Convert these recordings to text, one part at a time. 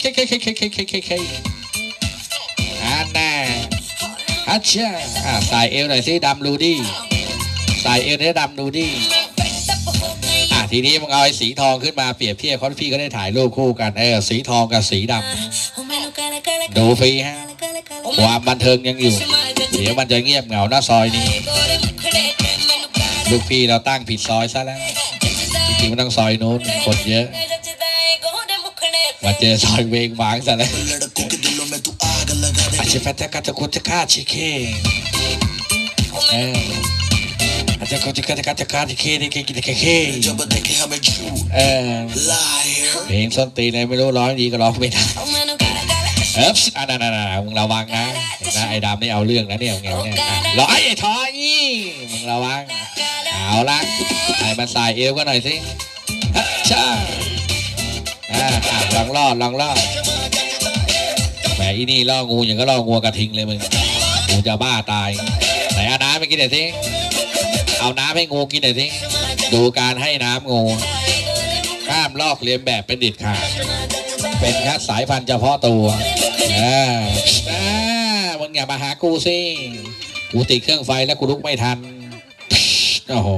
เค้กเค้กเค้กเค้กเค้กเค้กเค้กอ่าแน่อัชเชียอ่าสายเอวหน่อยสิดำดูดิสายเอวเนี่ยดำดูดิอะทีนี้มึงเอาไอ้สีทองขึ้นมาเปรียบเทียบเขาพี่ก็ได้ถ่ายรูปคู่กันเออสีทองกับสีดำดูฟรีฮะความบันเทิงยังอยู่ เดี๋ยวมันจะเงียบเหงาหน้าซอยนี้ลูกพี่เราตั้งผิดซอยซะแล้วจริงๆมันต้องซอยโน้นคนเยอะ มาเจอซอยเวงหวางซะแล้วอาจจะแฟตกาตะกุตะกาชิเคเอออาจจะกุตะกาตะกาตะกาชิเคดิเคกิตะเคเคเออเพลงส้นตีนอะไรไม่รู้ร้องดีก็ร้องไม่ได้เอ๊บอะนั่นนั่นนมึงระวังนะนะไอ้ดำนี่เอาเรื่องนะเนี่ยเงี้ยเนี่ยรอไอ้ไอ้ทอยี่มึงระวังเอาละไอ้มันสายเอวก็หน่อยสิฮัชชา อ่าลองล่อลองล่อแหมอีนี่ล่องูอย่างก็ล่องัวกระทิงเลยมึงงูจะบ้าตายไหนเอาน้ำไปกินหน่อยสิเอาน้ำให้งูกินหน่อยสิดูการให้น้ำงูห้ามลอกเลียนแบบเป็นเด็ดขาดเป็นแค่สายพันธุ์เฉพาะตัวอ่าอ่ามึงอย่ามาหากูสิกูติดเครื่องไฟแล้วกูลุกไม่ทันโอ้โห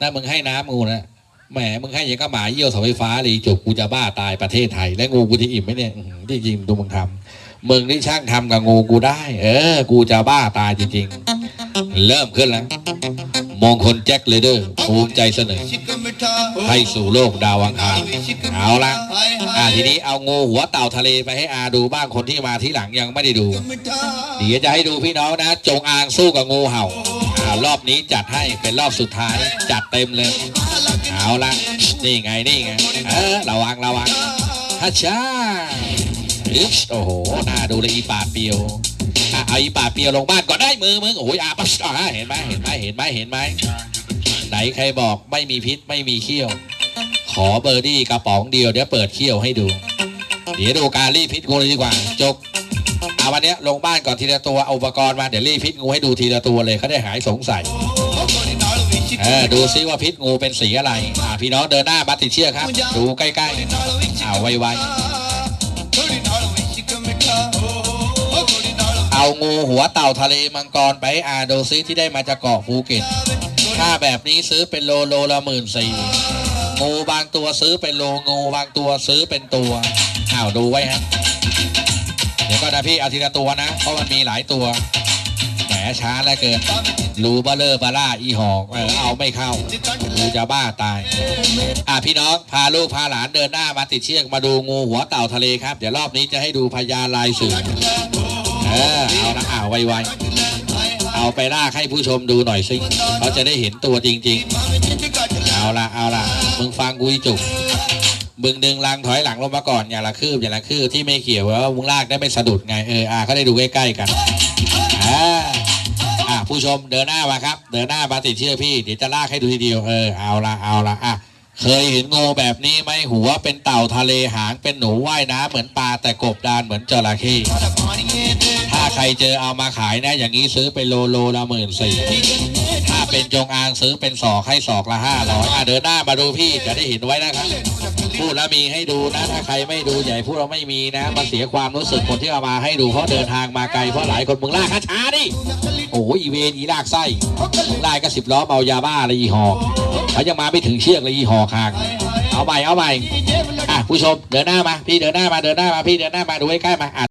นั่นมึงให้น้ำงูนะ แหมมึงให้ยังก็หมาเยี่ยวเสาไฟฟ้าเลยจุกกูจะบ้าตายประเทศไทย และงูกูจะอิ่มไหมเนี่ยที่จริงดูมึงทำมึงนี่ช่างทำกับงูกูได้ เออ กูจะบ้าตายจริง ๆ เริ่มขึ้นแล้วมงคลแจ็คเลเดอร์ภูมิใจเสนอให้สู่โลกดาวอังคารเอาละอ่าทีนี้เอางูหัวเต่าทะเลไปให้อาดูบ้างคนที่มาที่หลังยังไม่ได้ดู เดี๋ยวจะให้ดูพี่น้องนะ จงอางสู้กับงูเห่าอ่ารอบนี้จัดให้เป็นรอบสุดท้าย จัดเต็มเลย เอาละนี่ไงนี่ไงเออระวังระวังฮัชชาอึ๊บโอ้โหหน่าดูเลยอีปาดเปียวอะเอาอีปาดเปียวลงบ้านก่อนได้มือมึงโอ้ยอาปัสอะเห็นไหมเห็นไหมเห็นไหมเห็นไหมไหนใครบอกไม่มีพิษไม่มีเขี้ยว ขอเบอร์ดี้กระป๋องเดียวเดี๋ยวเปิดเขี้ยวให้ดู เดี๋ยวดูการรีพิษงูเลยดีกว่าจกเอาวันเนี้ยลงบ้านก่อนทีละตัวอุปกรณ์มาเดี๋ยวรีพิษงูให้ดูทีละตัวเลยเขาได้หายสงสัย เออดูซิว่าพิษงูเป็นสีอะไรอ่าพี่น้องเดินหน้ามาติดเชือกครับ ดูใกล้ๆเอาไวๆเอางูหัวเต่าทะเลมังกรไปให้อาดูซิที่ได้มาจากเกาะภูเก็ตถ้าแบบนี้ซื้อเป็นโลโลละหมื่นสี่งูบางตัวซื้อเป็นโลงูบางตัวซื้อเป็นตัวอ้าวดูไว้ฮะเดี๋ยวก็นะพี่เอาทีละตัวนะ เพราะมันมีหลายตัวแหม ช้าแล้วเกินรูเบลเลอร์บาร่าอีหอกเออเอาไม่เข้ากูจะบ้าตาย อะพี่น้องพาลูกพาหลานเดินหน้ามาติดเชือกมาดูงูหัวเต่าทะเลครับ เดี๋ยวรอบนี้จะให้ดูพญาลายเสือเออเอาละอ่าไวๆเอาไปลากให้ผู้ชมดูหน่อยสิเขาจะได้เห็นตัวจริง ๆ เอาละเอาละมึงฟังกูจุกมึงดึงลังถอยหลังลงมาก่อนอย่าละคืบอย่าละคืบที่ไม่เกี่ยวว่ามึงลากได้ไม่สะดุดไงเอออ่าเขาได้ดูใกล้ๆกันอ่า ผู้ชมเดินหน้ามาครับ เดินหน้ามาติดเชื่อพี่เดี๋ยวจะลากให้ดูทีเดียวเออเอาละเอาละอะเคยเห็นงูแบบนี้ไหมหัวเป็นเต่าทะเลหางเป็นหนูว่ายน้ำเหมือนปลาแต่กบดานเหมือนจระเข้ถ้าใครเจอเอามาขายนะอย่างนี้ซื้อเป็นโลโลละหมื่นสี่ถ้าเป็นจงอางซื้อเป็นศอกให้ศอกละห้าร้อยอะเดินหน้ามาดูพี่จะได้เห็นไว้นะครับ พูดแล้วมีให้ดูนะถ้าใครไม่ดูใหญ่พูดเราไม่มีนะมันเสียความรู้สึกคนที่เอามาให้ดูเพราะเดินทางมาไกลเพราะหลายคนมึงลากช้าดิโอ้ยอีเวนอีลากไส้ลากก็สิบล้อเมายาบ้าอะไรอีหอกเขายังมาไม่ถึงเชือกเลยอีหอคางเอาใหม่เอาใหม่อะผู้ชมเดินหน้ามาพี่เดินหน้ามาเดินหน้ามาพี่เดินหน้ามาดูใกล้ๆมาอะ